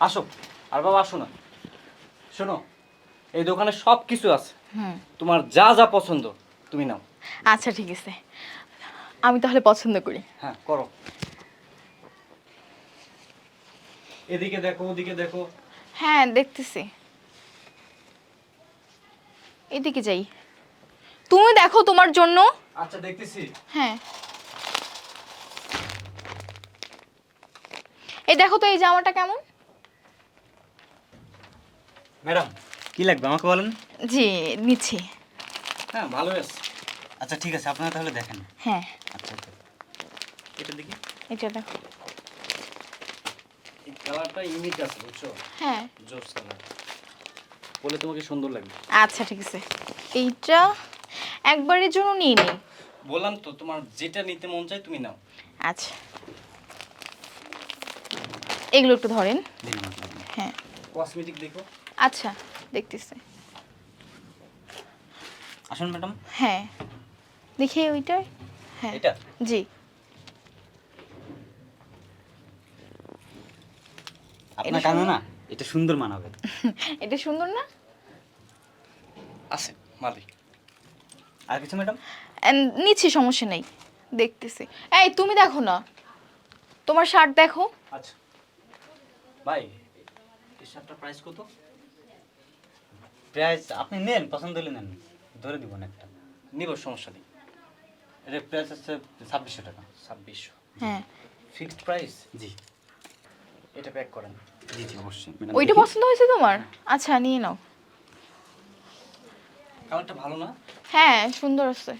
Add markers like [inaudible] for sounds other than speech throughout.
আসো আর বাবা আসো না। শোনো এই দোকানে সব কিছু আছে। হুম। তোমার যা যা পছন্দ তুমি নাও। আচ্ছা ঠিক আছে। আমি তাহলে পছন্দ করি। হ্যাঁ করো। এদিকে দেখো ওদিকে দেখো। হ্যাঁ দেখতেছি। এদিকে যাই। তুমি দেখো তোমার জন্য। আচ্ছা দেখতেছি। হ্যাঁ। এই দেখো তো এই জামাটা কেমন? ম্যাডাম কি লাগবে আমাকে বলেন? জি নিচ্ছি। হ্যাঁ ভালো আছে আচ্ছা ঠিক আছে আপনারা তাহলে দেখেন। হ্যাঁ। আচ্ছা আচ্ছা। এটার দিকে এটা দেখো। এই কালারটা ইউনিক আছে বুঝছ? হ্যাঁ। জোস কালার। বলে তোমাকে সুন্দর লাগবে। আচ্ছা ঠিক আছে। এইটা একবারের জন্য নিয়ে নিই। বললাম তো তোমার যেটা নিতে মন চায় তুমি নাও। আচ্ছা। এগুলো একটু ধরেন। হ্যাঁ। কসমেটিক দেখো। আচ্ছা দেখতেছি। আসুন ম্যাডাম। হ্যাঁ। দেখি ওইটা হ্যাঁ। এটা জি। আপনার কানে? না? এটা সুন্দর মানাবে [laughs] এটা সুন্দর না? আছে মালিক আর কিছু ম্যাডাম? নিচ্ছি সমস্যা নেই দেখতেছি। এই তুমি দেখো না। তোমার শার্ট দেখো। আচ্ছা। ভাই এই শার্টটার প্রাইস কত? প্রাইস আপনি নেন পছন্দ হলে নেন। ধরে দিব না একটা। নিব সমস্যা নেই। এটা প্রাইস হচ্ছে ছাব্বিশশো টাকা। ছাব্বিশশো। হ্যাঁ। ফিক্সড প্রাইস জি। এটা প্যাক করেন। জি জি অবশ্যই। ওইটা পছন্দ হয়েছে তোমার? আচ্ছা নিয়ে নাও। কালারটা ভালো না? হ্যাঁ সুন্দর আছে।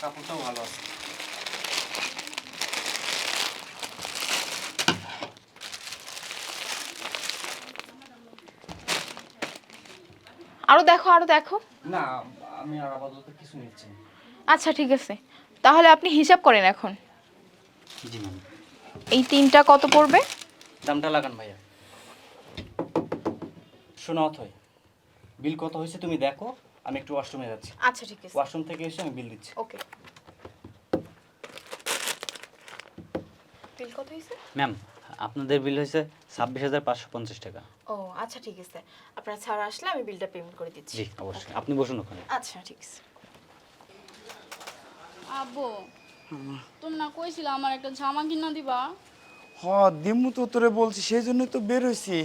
কাপড়টাও ভালো আছে। আরও দেখো আরও দেখো। না আমি আর আপাতত কিছু নিচ্ছি না। আচ্ছা ঠিক আছে। তাহলে আপনি হিসাব করেন এখন। জি ম্যাম। এই তিনটা কত পড়বে? দামটা লাগান ভাইয়া। শোনো অথয় বিল কত হয়েছে তুমি দেখো আমি একটু ওয়াশরুমে যাচ্ছি। আচ্ছা ঠিক আছে। ওয়াশরুম থেকে এসে আমি বিল দিচ্ছি। ওকে। বিল কত হয়েছে? ম্যাম আপনাদের বিল হয়েছে ছাব্বিশ হাজার পাঁচশো পঞ্চাশ টাকা। ও আচ্ছা ঠিক আছে। আপনার ছাড় আসলে আমি বিলটা পেমেন্ট করে দিচ্ছি। জি অবশ্যই। আপনি বসুন ওখানে। আচ্ছা ঠিক আছে। আব্বু তুমি না কইছিলা আমার একটা জামা কিনা দিবা? হ দিমু তো তোরে বলছি সেই জন্য তো বের হয়েছি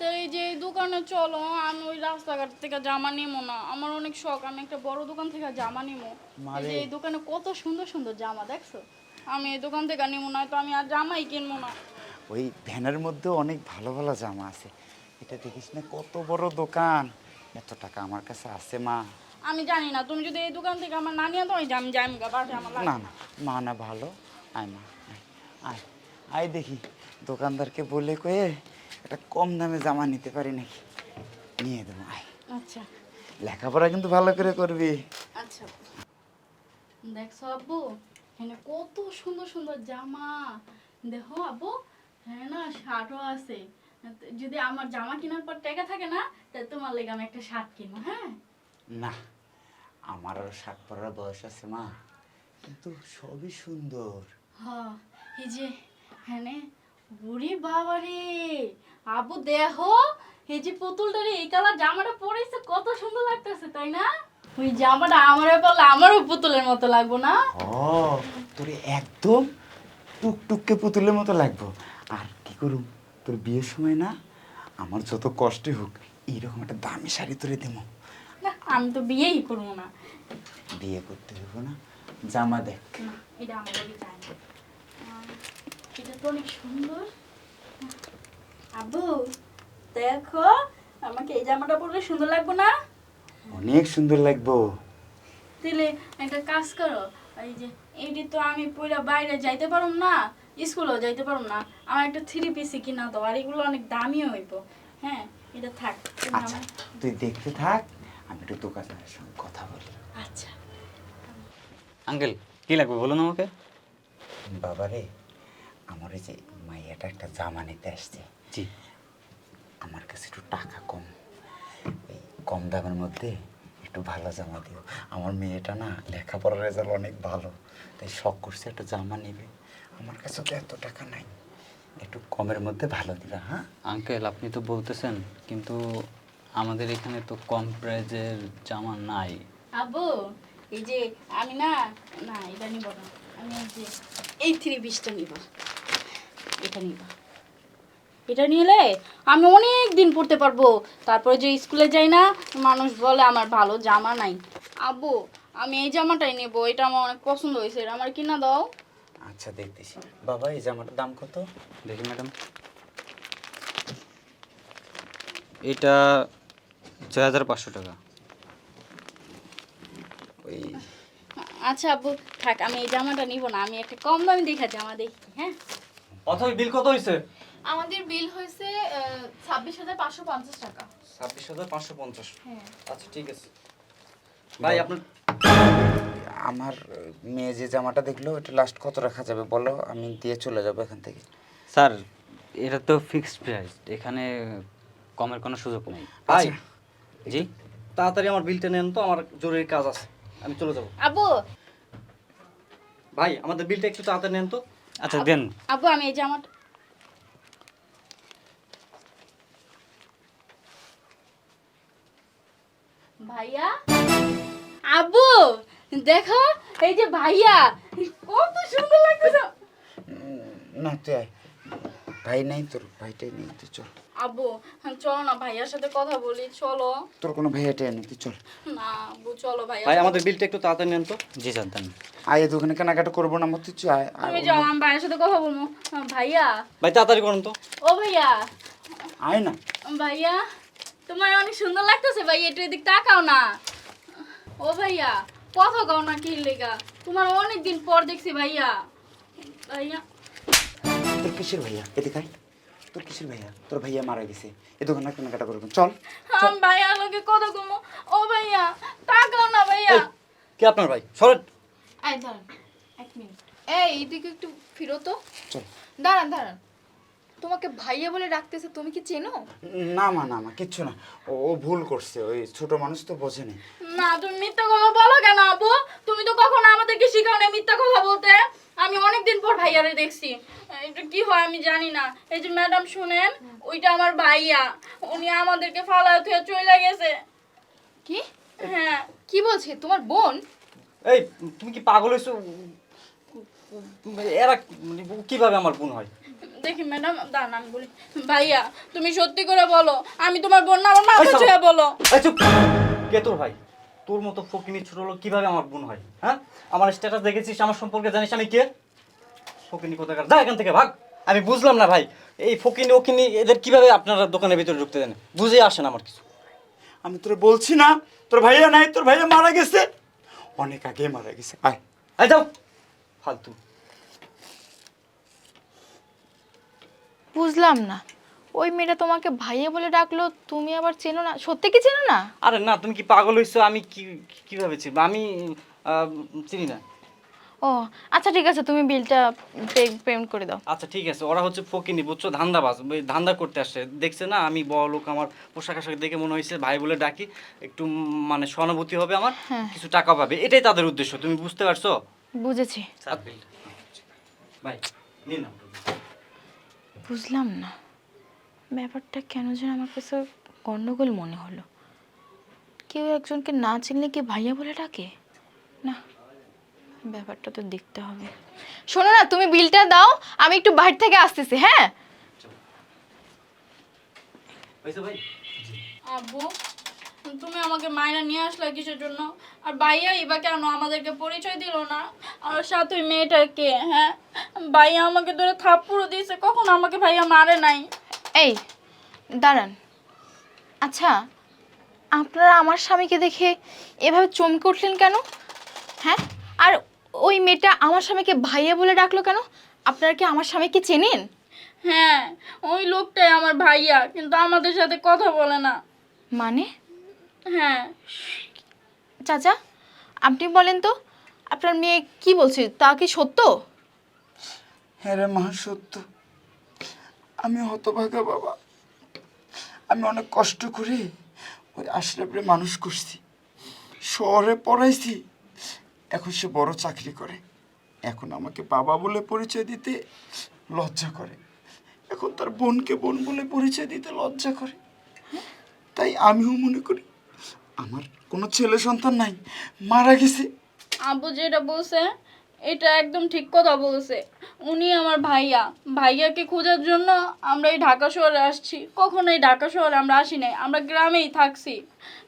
তো এই যে এই দোকানে চলো আমি ওই রাস্তাঘাট থেকে জামা নিমো না। আমার অনেক শখ আমি একটা বড় দোকান থেকে জামা নিমো। এই যে এই দোকানে কত সুন্দর সুন্দর জামা দেখছ? আমি এই দোকান থেকে নিমো না তো আমি আর জামাই কিনবো না। ওই ভ্যানের মধ্যে অনেক ভালো ভালো জামা আছে। এটা দেখিস না কত বড় দোকান। এত টাকা আমার কাছে আছে মা। আমি জানি না তুমি যদি এই দোকান থেকে আমার না নিয়ে তো আমি যাই গা আমার না না মা না ভালো। আয় মা আয়, আয় আয় দেখি দোকানদারকে বলে কয়ে একটা কম দামে জামা নিতে পারি নাকি? নিয়ে দেবো আয়। আচ্ছা। লেখাপড়া কিন্তু ভালো করে করবি। আচ্ছা। দেখছ আব্বু এখানে কত সুন্দর সুন্দর জামা। দেখো আব্বু হ্যাঁ না শার্টও আছে। যদি আমার জামা কেনার পর টাকা থাকে না তাহলে তোমার লেগে আমি একটা শার্ট কিনবো হ্যাঁ? না আমার আরও শাক পরার বয়স আছে মা কিন্তু সবই সুন্দর। হ এই যে হ্যাঁ বুড়ি বাবা রে আব্বু দেখো এই যে পুতুলটা রে এই কালার জামাটা পরেছে কত সুন্দর লাগতেছে তাই না? ওই জামাটা আমার পরলে আমারও পুতুলের মতো লাগবো না? ও তোর একদম টুকটুককে পুতুলের মতো লাগবো। করুম তোর বিয়ের সময় না আমার যত কষ্টই হোক এইরকম একটা দামি শাড়ি তোরে দেবো। না আমি তো বিয়েই করব না। বিয়ে করতে দেবো না। জামা দেখ। এটা আমার চাই এটা তো অনেক সুন্দর। আব্বু দেখো আমাকে এই জামাটা পরলে সুন্দর লাগবে না? অনেক সুন্দর লাগবো। তাহলে একটা কাজ করো এই যে এইটি তো আমি পুরা বাইরে যাইতে পারুম না। স্কুলেও যাইতে পারব না। আমার একটা থ্রি পিসি কিনা দাও আর এগুলো অনেক দামিও হইব। হ্যাঁ এটা থাক তুমি আচ্ছা তুই দেখতে থাক আমি একটু দোকানের সঙ্গে কথা বলি। আচ্ছা। আঙ্কেল কি লাগবে বলুন আমাকে? বাবারে আমার এই যে মাইয়াটা একটা জামা নিতে আসছে। জি। আমার কাছে একটু টাকা কম। এই কম দামের মধ্যে একটু ভালো জামা দিও। আমার মেয়েটা না লেখাপড়ার রেজাল্ট অনেক ভালো তাই শখ করছে একটা জামা নেবে। আমার কাছে তো এত টাকা নাই। একটু কমের মধ্যে ভালো দিবা হ্যাঁ? আঙ্কেল আপনি তো বলতেছেন কিন্তু আমাদের এখানে তো কম প্রাইজের জামা নাই। আব্বু এই যে আমি না না এটা নিব না। আমি এই যে এই থ্রি পিসটা নিব। এটা নিব। এটা নিলে আমি অনেক দিন পড়তে পারব। তারপরে যে স্কুলে যাই না মানুষ বলে আমার ভালো জামা নাই। আব্বু আমি এই জামাটাই নেব এটা আমার অনেক পছন্দ হয়েছে। এটা আমার কিনা দাও। আচ্ছা দেখতেছি। বাবা এই জামাটার দাম কত? দেখি ম্যাডাম। এটা ছয় হাজার পাঁচশো টাকা। ওই আচ্ছা আব্বু থাক আমি এই জামাটা নিব না। আমি একটা কম দামি দেখা জামা দেখি হ্যাঁ? অথবা বিল কত হয়েছে আমাদের বিল হয়েছে ছাব্বিশ হাজার পাঁচশো পঞ্চাশ টাকা। ছাব্বিশ হাজার পাঁচশো পঞ্চাশ। হ্যাঁ। আচ্ছা ঠিক আছে। ভাই আপনার আমার মেয়ে যে জামাটা দেখল এটা লাস্ট কত রাখা যাবে বলো? আমি দিয়ে চলে যাব এখান থেকে। স্যার এটা তো ফিক্সড প্রাইস এখানে কমের কোনো সুযোগ নেই। ভাই জি? তাড়াতাড়ি আমার বিলটা নেন তো আমার জরুরি কাজ আছে আমি চলে যাব। আব্বু ভাই আমাদের বিলটা একটু তাড়াতাড়ি নেন তো। আচ্ছা দেন। আব্বু আমি এই জামাটা ভাইয়া? আব্বু দেখো এই যে ভাইয়া। কত সুন্দর লাগতেছে। না তুই আয়। ভাই নাই তোর ভাইটাই নেই তুই চল। আব্বু চলো না ভাইয়ার সাথে কথা বলি চলো। তোর কোনো ভাইয়াটাই নেই তুই চল। না আব্বু চলো ভাইয়া। ভাই আমাদের বিলটা একটু তাড়াতাড়ি নেন তো। জি দেন। আয় এই দোকানে কেনাকাটা করব না আমার তুই আয় তুমি যাও আমি ভাইয়ার সাথে কথা বলব। ভাইয়া। ভাই তাড়াতাড়ি করুন তো। ও ভাইয়া। আয় না। ভাইয়া তোমার অনেক সুন্দর লাগতেছে ভাইয়া একটু এদিক তাকাও না। ও ভাইয়া। কথা কও না কি লেগা? তোমার অনেক দিন পর দেখছি ভাইয়া। ভাইয়া। তোর কিসের ভাইয়া? এদিকে আয়। তোর কিসের ভাইয়া? তোর ভাইয়া মারা গেছে। এই দোকানে কেনাকাটা করব। চল আমি ভাইয়া লোকে কথা কমো। ও ভাইয়া তাকাও না ভাইয়া। এই, কে আপনার ভাই? সরেন। এই দাঁড়ান এক মিনিট। এই এইদিকে একটু ফিরো তো। চল। দাঁড়ান দাঁড়ান। তোমাকে ভাইয়া বলে ডাকতেছে তুমি কি চেনো? না মা না মা কিচ্ছু না। ও ও ভুল করছে ওই ছোট মানুষ তো বোঝেনি। না তুমি মিথ্যা কথা বলো কেন আপু? তুমি তো কখনো আমাদেরকে শিখাও না মিথ্যা কথা বলতে। আমি অনেক দিন পর ভাইয়ারে দেখছি। এটা কি হয় আমি জানি না। এই যে ম্যাডাম শুনেন ওইটা আমার ভাইয়া। উনি আমাদেরকে ফালা থুয়ে চলে গেছে। কি? হ্যাঁ। কি বলছে? তোমার বোন? এই তুমি কি পাগল হয়েছো এরা মানে কীভাবে আমার বোন হয়? দেখি ম্যাডাম দাঁড়ান আমি বলি ভাইয়া তুমি সত্যি করে বলো আমি তোমার বোন না আমার মাথা ছুঁয়ে বলো। এই চুপ। কে তোর ভাই? তোর মতো ফকিনি ছোট লোক কীভাবে আমার বোন হয় হ্যাঁ? আমার স্ট্যাটাস দেখেছিস আমার সম্পর্কে জানিস আমি কে? ফকিনি কোথাকার? যা এখান থেকে ভাগ। আমি বুঝলাম না ভাই এই ফকিনি ওকিনি এদের কীভাবে আপনারা দোকানের ভিতরে ঢুকতে দেন? বুঝে আসেন আমার কিছু। আমি তোর বলছি না তোর ভাইয়া নাই তোর ভাইয়া মারা গেছে। অনেক আগে মারা গেছে আয়। এই যাও। ফালতু। বুঝলাম না। ওই মেয়েটা তোমাকে ভাইয়া বলে ডাকলো তুমি আবার চেনো না? সত্যি কি চেনো না? আরে না তুমি কি পাগল হইছো? আমি কি কীভাবে চিনব? আমি আহ, চিনি না। ও আচ্ছা ঠিক আছে তুমি বিলটা পেমেন্ট করে দাও। আচ্ছা ঠিক আছে ওরা হচ্ছে ফকিনি বুঝছ? ধান্দাবাজ ওই ধান্দা করতে আসছে দেখছে না আমি বড় লোক আমার পোশাক আশাক দেখে মনে হয়েছে ভাই বলে ডাকি একটু উম, মানে সহানুভূতি হবে আমার হ্যাঁ। কিছু টাকা পাবে। এটাই তাদের উদ্দেশ্য তুমি বুঝতে পারছ? বুঝেছি। ভাই নিন না বুঝলাম না। ব্যাপারটা কেন যেন আমার কাছে গণ্ডগোল মনে হলো। কেউ একজনকে না চিনলে কি ভাইয়া বলে ডাকে? না ব্যাপারটা তো দেখতে হবে। শোনো না তুমি বিলটা দাও আমি একটু বাইরে থেকে আসতেছি হ্যাঁ? ভাই। আব্বু? তুমি আমাকে মায়না নিয়ে আসলে কিসের জন্য? আর ভাইয়া এবার কেন আমাদেরকে পরিচয় দিল না? আর সাথে ওই মেয়েটাকে হ্যাঁ? ভাইয়া আমাকে ধরে থাপ্পড়ও দিয়েছে কখন আমাকে ভাইয়া মারে নাই? এই দাঁড়ান। আচ্ছা আপনারা আমার স্বামীকে দেখে এভাবে চমকে উঠলেন কেন? হ্যাঁ? আর ওই মেয়েটা আমার স্বামীকে ভাইয়া বলে ডাকলো কেন? আপনারা কি আমার স্বামীকে চেনেন? হ্যাঁ ওই লোকটাই আমার ভাইয়া কিন্তু আমাদের সাথে কথা বলে না। মানে? হ্যাঁ। চাচা, আপনি বলেন তো, আপনার মেয়ে কি বলছে? তা কি সত্য? হ্যাঁ রে মা, সত্য। আমি হতভাগা বাবা। আমি অনেক কষ্ট করে ওই আশরাফরে মানুষ করছি। শহরে পড়াইছি। এখন সে বড় চাকরি করে। এখন আমাকে বাবা বলে পরিচয় দিতে লজ্জা করে। এখন তার বোনকে বোন বলে পরিচয় দিতে লজ্জা করে। তাই আমিও মনে করি আমার কোনো ছেলে সন্তান নাই, মারা গেছে। আব্বু যেটা বলছে, এটা একদম ঠিক কথা বলছে। উনি আমার ভাইয়া। ভাইয়াকে খোঁজার জন্য আমরা এই ঢাকা শহরে আসছি। কখনো এই ঢাকা শহরে আমরা আসি নাই, আমরা গ্রামেই থাকছি।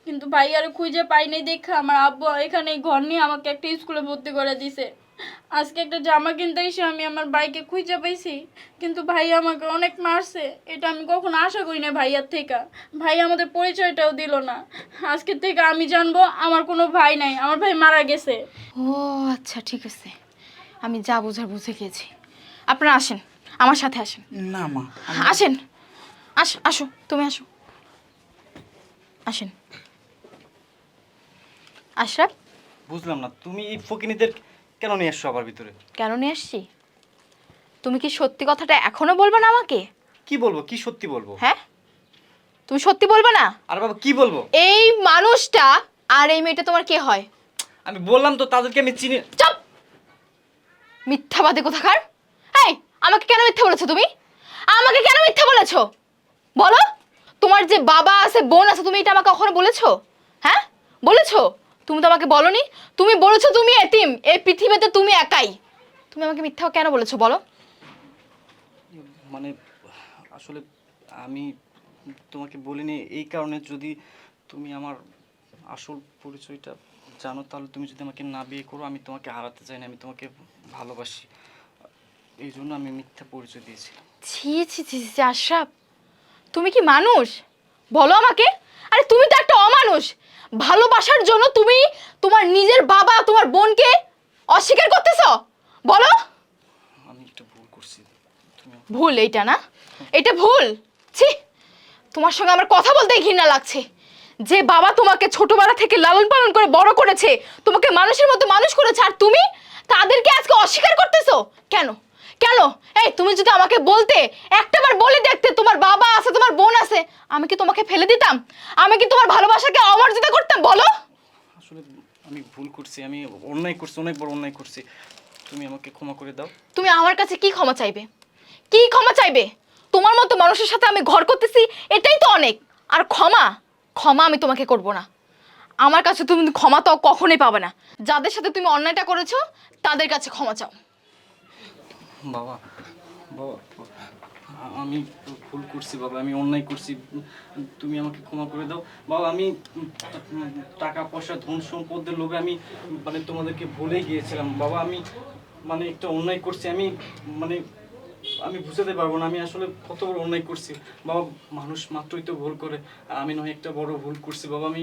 কিন্তু ভাইয়ার খুঁজে পাইনি দেখে আমার আব্বু এখানে ঘর নিয়ে আমাকে একটা স্কুলে ভর্তি করে দিছে। আজকে একটা জামা কিনতে এসে আমি আমার বাইকে খুঁজে পাইছি কিন্তু ভাই আমাকে অনেক মারছে এটা আমি কখনো আশা করি না ভাইয়ার থেকে। ভাই আমাদের পরিচয়টাও দিল না। আজকের থেকে আমি জানব আমার কোনো ভাই নাই আমার ভাই মারা গেছে। ও আচ্ছা ঠিক আছে। আমি যা বোঝার বুঝে গিয়েছি আপনারা আসেন আমার সাথে আসেন। না মা আসেন। আস আসো তুমি আসো। আসেন। আশরাফ? বুঝলাম না তুমি এই ফকিনিদের কেন নিয়ে এসছো আবার ভিতরে? কেন নিয়ে আসছি? তুমি কি সত্যি কথাটা এখনও বলবে না আমাকে? কি বলব? কি সত্যি বলব? হ্যাঁ? তুমি সত্যি বলবে না? আর বাবা কি বলব? এই মানুষটা আর এই মেয়েটা তোমার কে হয়? আমি বললাম তো তাদেরকে আমি চিনি চুপ! মিথ্যাবাদী কোথাকার? এই আমাকে কেন মিথ্যা বলেছ তুমি? আমাকে কেন মিথ্যা বলেছ? বলো! তোমার যে বাবা আছে বোন আছে তুমি এটা আমাকে কখনো বলেছ? হ্যাঁ? বলেছ? তুমি তো আমাকে বলনি। তুমি বলেছ তুমি এতিম। এই পৃথিবীতে তুমি একাই। তুমি আমাকে মিথ্যা কেন বলেছ বলো? মানে আসলে আমি তোমাকে বলিনি এই কারণে যদি তুমি আমার আসল পরিচয়টা জানো তাহলে তুমি যদি আমাকে না বিয়ে করো আমি তোমাকে হারাতে চাই না আমি তোমাকে ভালোবাসি। এই জন্য আমি মিথ্যা পরিচয় দিয়েছিলাম। ছি ছি ছি ছি আশরাফ। তুমি কি মানুষ? বলো আমাকে। আরে তুমি তো একটা অমানুষ। ভালোবাসার জন্য তুমি তোমার নিজের বাবা তোমার বোনকে অস্বীকার করতেছো? বলো। আমি একটা ভুল করছি। ভুল এইটা না? এটা ভুল। ছি তোমার সঙ্গে আমার কথা বলতেই ঘৃণা লাগছে। যে বাবা তোমাকে ছোটবেলা থেকে লালন পালন করে বড় করেছে তোমাকে মানুষের মতো মানুষ করেছে আর তুমি তাদেরকে আজকে অস্বীকার করতেছো? কেন? কেন? এই তুমি যদি আমাকে বলতে একটাবার বলে দেখতে তোমার বাবা আছে তোমার বোন আছে আমি কি তোমাকে ফেলে দিতাম? আমি কি তোমার ভালোবাসাকে অমর্যাদা করতাম? বলো। আসলে আমি ভুল করছি আমি অন্যায় করছি অনেক বড় অন্যায় করছি। তুমি আমাকে ক্ষমা করে দাও। তুমি আমার কাছে কি ক্ষমা চাইবে? কি ক্ষমা চাইবে? তোমার মতো মানুষের সাথে আমি ঘর করতেছি এটাই তো অনেক। আর ক্ষমা ক্ষমা আমি তোমাকে করব না। আমার কাছে তুমি ক্ষমা তো কখনোই পাবে না। যাদের সাথে তুমি অন্যায়টা করেছ তাদের কাছে ক্ষমা চাও। বাবা বাবা। আমি ভুল করছি বাবা, আমি অন্যায় করছি। তুমি আমাকে ক্ষমা করে দাও। বাবা, আমি টাকা, পয়সা, ধন, সম্পদের লোভে আমি মানে তোমাদেরকে ভুলে গিয়েছিলাম। বাবা, আমি মানে একটা অন্যায় করছি, আমি মানে আমি বুঝাতে পারব না, আমি আসলে কত বড় অন্যায় করছি। বাবা, মানুষ মাত্রই তো ভুল করে, আমি নয়, একটা বড় ভুল করছি। বাবা, আমি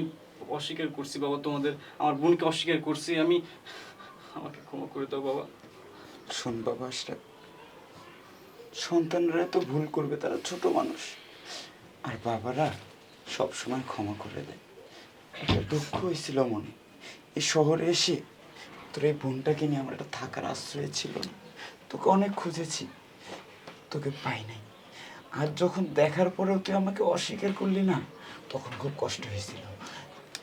অস্বীকার করছি বাবা তোমাদের, আমার বোনকে অস্বীকার করছি, আমি আমাকে ক্ষমা করে দাও বাবা। শোন বাবা আশরাফ সন্তানরা তো ভুল করবে, তারা ছোট মানুষ। আর বাবারা সব সময় ক্ষমা করে দেয়। একটা দুঃখ হয়েছিল মনে। এই শহরে এসে তোর এই বোনটাকে নিয়ে আমার একটা থাকার আশ্রয় ছিল না। তোকে অনেক খুঁজেছি, তোকে পাই নাই। আর যখন দেখার পরেও তুই আমাকে অস্বীকার করলি না, তখন খুব কষ্ট হয়েছিল।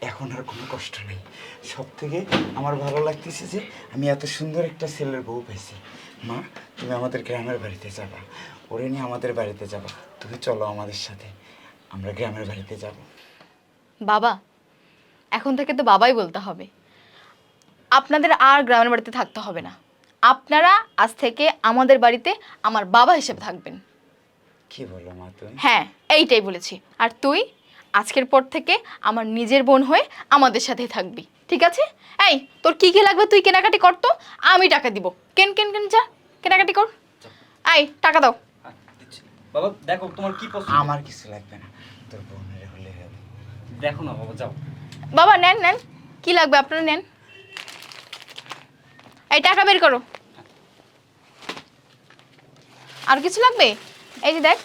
এখন আর কোনো কষ্ট নেই। সব থেকে আমার ভালো লাগতেছে যে আমি এত সুন্দর একটা ছেলের বউ পেয়েছি। মা তুমি আমাদের গ্রামের বাড়িতে যাবা। ওরে নিয়ে আমাদের বাড়িতে যাবা। তুমি চলো আমাদের সাথে। আমরা গ্রামের বাড়িতে যাব। বাবা এখন থেকে তো বাবাই বলতে হবে। আপনাদের আর গ্রামের বাড়িতে থাকতে হবে না। আপনারা আজ থেকে আমাদের বাড়িতে আমার বাবা হিসেবে থাকবেন। কি বলো মা তুমি? হ্যাঁ এইটাই বলেছি। আর তুই? আজকের পর থেকে আমার নিজের বোন হয়ে আমাদের সাথেই থাকবি ঠিক আছে? এই তোর কি কি লাগবে তুই কেনাকাটি কর তো আমি টাকা দিব। কেন কেন কেন যা কেনাকাটি কর। এই টাকা দাও। বাবা দেখো তোমার কি পছন্দ? আমার কিছু লাগবে না তোর বোনের হলে হবে। দেখো না বাবা যাও। বাবা নেন নেন কি লাগবে আপনারা নেন? এই টাকা বের করো। আর কিছু লাগবে? এই যে দেখ